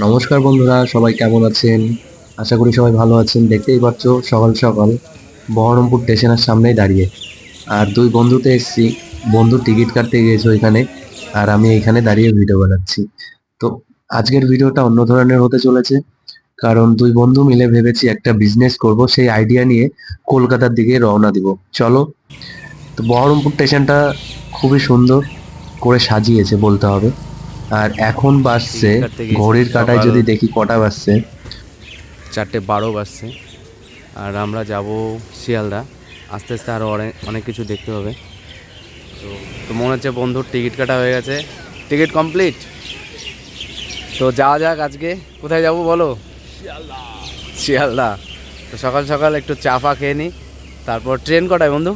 নমস্কার বন্ধুরা, সবাই কেমন আছেন? আশা করি সবাই ভালো আছেন। দেখতেই পাচ্ছ, সকাল সকাল বহরমপুর স্টেশনের সামনেই দাঁড়িয়ে। আর দুই বন্ধুতে এসেছি। বন্ধু টিকিট কাটতে গিয়েছে ওইখানে, আর আমি এখানে দাঁড়িয়ে ভিডিও বানাচ্ছি। তো আজকের ভিডিওটা অন্য ধরনের হতে চলেছে, কারণ দুই বন্ধু মিলে ভেবেছি একটা বিজনেস করব, সেই আইডিয়া নিয়ে কলকাতার দিকে রওনা দিব। চলো, তো বহরমপুর স্টেশনটা খুবই সুন্দর করে সাজিয়েছে বলতে হবে। আর এখন বাজছে ঘড়ির কাটায় যদি দেখি কটা বাজছে। চারটে বারো বাজছে। আর আমরা যাব শিয়ালদা। আস্তে আস্তে আরও অনেক অনেক কিছু দেখতে হবে। তো তো মনে হচ্ছে বন্ধুর টিকিট কাটা হয়ে গেছে। Ticket complete? তো যাওয়া যাক আজকে। কোথায় যাব বলো? শিয়ালদা। তো সকাল সকাল একটু চা ফা খেয়ে নিই তারপর ট্রেন কটায় বন্ধু?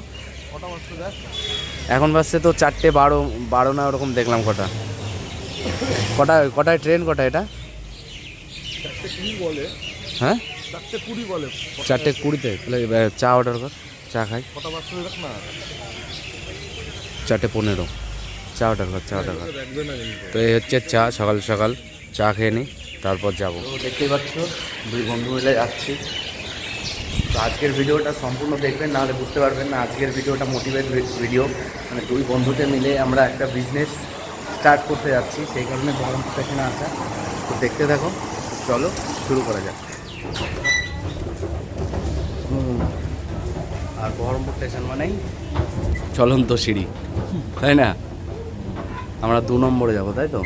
এখন বাজছে তো চারটে বারো বারো না ওরকম দেখলাম কটা। কটায় কটায় ট্রেন কটা এটা? হ্যাঁ? চারটে বলে কুড়িতে চা অর্ডার কর, চা খাই। কটা চারটে পনেরো। চা অর্ডার কর, চা অর্ডার কর। তো এই হচ্ছে চা, সকাল সকাল। চা খেয়ে নিই তারপর যাব। দেখতেই পাচ্ছ, দুই বন্ধু মিলে যাচ্ছি। তো আজকের ভিডিওটা সম্পূর্ণ দেখবেন, নাহলে বুঝতে পারবেন না আজকের ভিডিওটা মোটিভেট ভিডিও মানে দুই বন্ধুতে মিলে আমরা একটা বিজনেস স্টার্ট করতে যাচ্ছি, সেই কারণে বহরমপুর স্টেশনে আসা। তো দেখতে থাকো, চলো শুরু করা যাক। আর বহরমপুর স্টেশন মানেই চলন্ত সিঁড়ি, তাই না? আমরা দু নম্বরে যাব, তাই তো?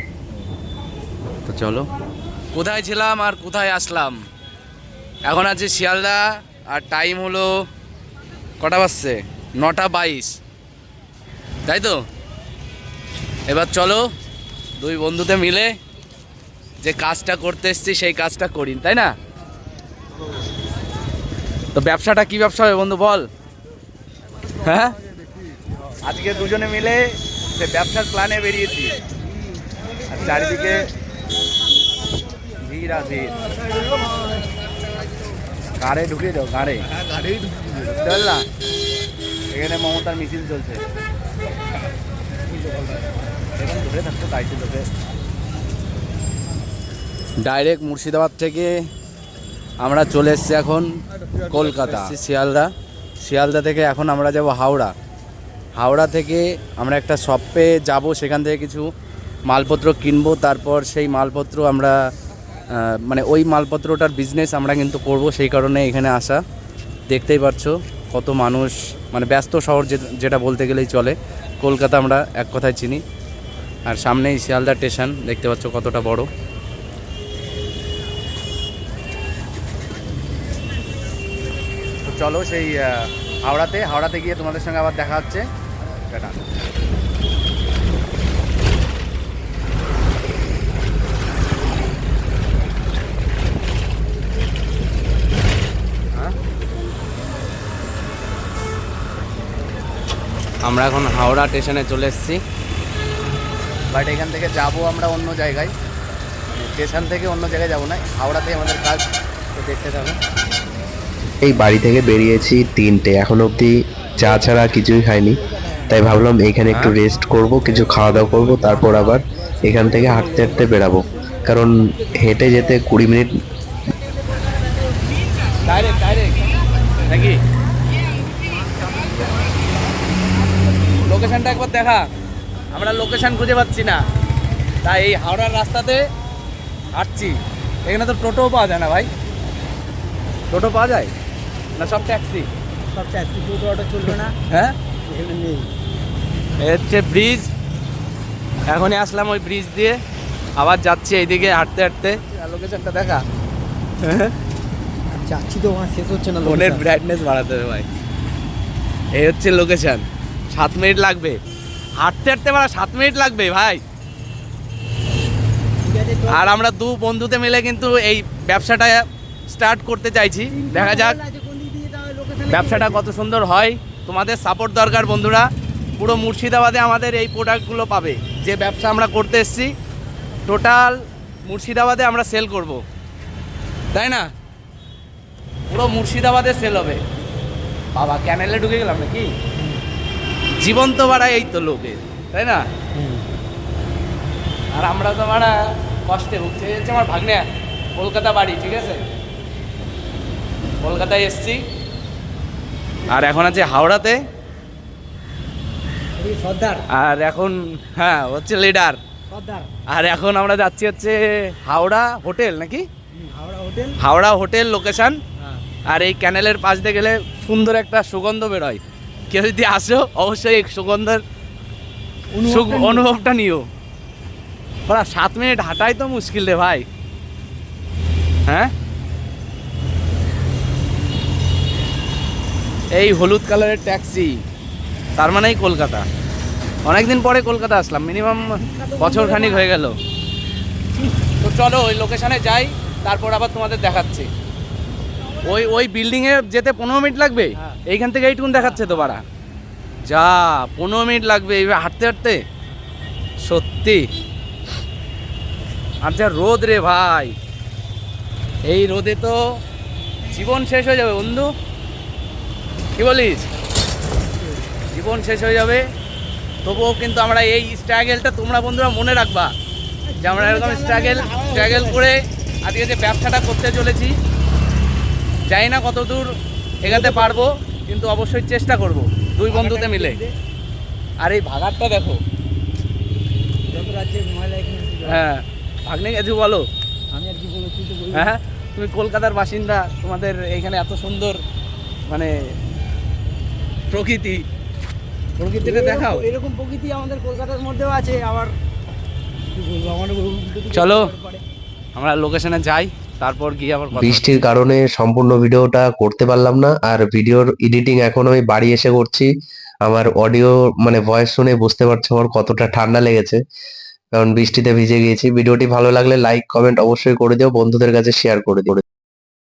তো চলো। কোথায় ছিলাম আর কোথায় আসলাম? এখন আছে শিয়ালদা, আর টাইম হলো কটা বাজছে? নটা বাইশ। তাই তো? এবার চলো দুই বন্ধুতে মিলে যে কাজটা করতে এসছি সেই কাজটা করি তাই না? তো ব্যবসাটা কি ব্যবসা হবে বন্ধু বল। হ্যাঁ? আজকে দুজনে মিলে সে ব্যবসার প্ল্যানে বেরিয়েছি। আর চারিদিকে ভিড় আর ভিড়। গাড়ে ঢুকিয়ে দাও গাড়ে। হ্যাঁ বুঝতে পারলা? এখানে মমতার মিছিল চলছে। ধরে থাকতো ডাইরেক্ট মুর্শিদাবাদ থেকে আমরা চলে এসেছি এখন কলকাতা। শিয়ালদা। শিয়ালদা থেকে এখন আমরা যাব হাওড়া। হাওড়া থেকে আমরা একটা শপে যাব সেখান থেকে কিছু মালপত্র কিনবো তারপর সেই মালপত্র আমরা মানে ওই মালপত্রটার বিজনেস আমরা কিন্তু করব সেই কারণে এখানে আসা। দেখতেই পাচ্ছো কত মানুষ মানে ব্যস্ত শহর যে- যেটা বলতে গেলেই চলে। কলকাতা আমরা এক কথায় চিনি। আর সামনেই শিয়ালদা স্টেশন দেখতে পাচ্ছ কতটা বড়। তো চলো সেই হাওড়াতে হাওড়াতে গিয়ে তোমাদের সঙ্গে আবার দেখা হচ্ছে। হ্যাঁ? আমরা এখন হাওড়া স্টেশনে চলে এসেছি। বাট এখান থেকে যাব আমরা অন্য জায়গায়। স্টেশন থেকে অন্য জায়গায় যাব না হাওড়াতে আমাদের কাজ তো দেখতে থাকো এই বাড়ি থেকে বেরিয়েছি তিনটে এখন অবধি চা ছাড়া কিছুই খাইনি। তাই ভাবলাম এখানে একটু রেস্ট করব কিছু খাওয়া দাওয়া করব তারপর আবার এখান থেকে হাঁটতে হাঁটতে বেরাবো। কারণ হেঁটে যেতে কুড়ি মিনিট ডাইরেক্ট ডাইরেক্ট নাকি? লোকেশনটা একবার দেখা। আমরা লোকেশান খুঁজে পাচ্ছি না। তাই এই হাওড়ার রাস্তাতে হাঁটছি। এখানে তো টোটোও পাওয়া যায় না ভাই। টোটো পাওয়া যায়? না সব ট্যাক্সি? সব ট্যাক্সি টোটো অটো চলবে না। হ্যাঁ? এখানে নেই। হচ্ছে ব্রিজ এখনই আসলাম ওই ব্রিজ দিয়ে। আবার যাচ্ছি এইদিকে হাঁটতে হাঁটতে। লোকেশনটা দেখা। যাচ্ছি তো ওখানে শেষ হচ্ছে না ফোনের ব্রাইটনেস বাড়াতে হবে ভাই। এই হচ্ছে লোকেশন সাত মিনিট লাগবে। হাঁটতে হাঁটতে বাড়া সাত মিনিট লাগবে ভাই। আর আমরা দু বন্ধুতে মিলে কিন্তু এই ব্যবসাটা স্টার্ট করতে চাইছি। দেখা যাক ব্যবসাটা কত সুন্দর হয়। তোমাদের সাপোর্ট দরকার বন্ধুরা। পুরো মুর্শিদাবাদে আমাদের এই প্রোডাক্টগুলো পাবে। যে ব্যবসা আমরা করতে এসেছি টোটাল মুর্শিদাবাদে আমরা সেল করব। তাই না? পুরো মুর্শিদাবাদে সেল হবে। বাবা ক্যানেলে ঢুকে গেলাম নাকি? জীবন্ত ভাড়া এই তো লোকে তাই না? আর আমরা তো ভাড়া কষ্টে ভুগছে হচ্ছে আমার ভাগ্নে কলকাতা বাড়ি ঠিক আছে? কলকাতায় এসছি। আর এখন আছে হাওড়াতে। আর এখন হ্যাঁ হচ্ছে লিডার। আর এখন আমরা যাচ্ছি হচ্ছে হাওড়া হোটেল নাকি? Howrah hotel. Howrah hotel location. হ্যাঁ। আর এই ক্যানেলের পাশ দিয়ে গেলে সুন্দর একটা সুগন্ধ বেরোয়। কেউ যদি আসো অবশ্যই সুগন্ধের সুগ- অনুভবটা নিও। ওরা সাত মিনিট হাঁটাই তো মুশকিল রে ভাই। হ্যাঁ? এই হলুদ কালারের ট্যাক্সি তার মানেই কলকাতা। অনেকদিন পরে কলকাতা আসলাম মিনিমাম বছর খানিক হয়ে গেল। তো চলো ওই লোকেশানে যাই তারপর আবার তোমাদের দেখাচ্ছি। ওই ওই বিল্ডিংয়ে যেতে পনেরো মিনিট লাগবে? হ্যাঁ। এইখান থেকে এইটুকুন দেখাচ্ছে তো বাড়া। যা, পনেরো মিনিট লাগবে এইভাবে হাঁটতে হাঁটতে। সত্যি। আর যা রোদ রে ভাই। এই রোদে তো জীবন শেষ হয়ে যাবে বন্ধু। কি বলিস? জীবন শেষ হয়ে যাবে। তবুও কিন্তু আমরা এই স্ট্রাগেলটা তোমরা বন্ধুরা মনে রাখবা যে আমরা এরকম স্ট্রাগেল স্ট্রাগেল করে আজকে যে ব্যবসাটা করতে চলেছি, জানি না কত দূর এগাতে পারব। কিন্তু অবশ্যই চেষ্টা করব দুই বন্ধুতে মিলে। আর এই ভাগারটা দেখো। এখানে হ্যাঁ ভাগ্নে কিছু বলো? আমি আর কি বলব হ্যাঁ তুমি কলকাতার বাসিন্দা তোমাদের এইখানে এত সুন্দর মানে প্রকৃতি। প্রকৃতিটা দেখাও। এরকম- প্রকৃতি আমাদের কলকাতার মধ্যেও আছে আবার চলো। আমরা লোকেশনে যাই। তারপর গিয়ে আবার বৃষ্টির কারণে সম্পূর্ণ ভিডিওটা করতে পারলাম না, আর ভিডিওর এডিটিং এখন আমি বাড়ি এসে করছি। আমার অডিও মানে ভয়েস শুনে বুঝতে পারছ আমার কতটা ঠান্ডা লেগেছে। কারণ বৃষ্টিতে ভিজে গিয়েছি। ভিডিওটি ভালো লাগলে লাইক কমেন্ট অবশ্যই করে দিও। বন্ধুদের কাছে শেয়ার করে দিও।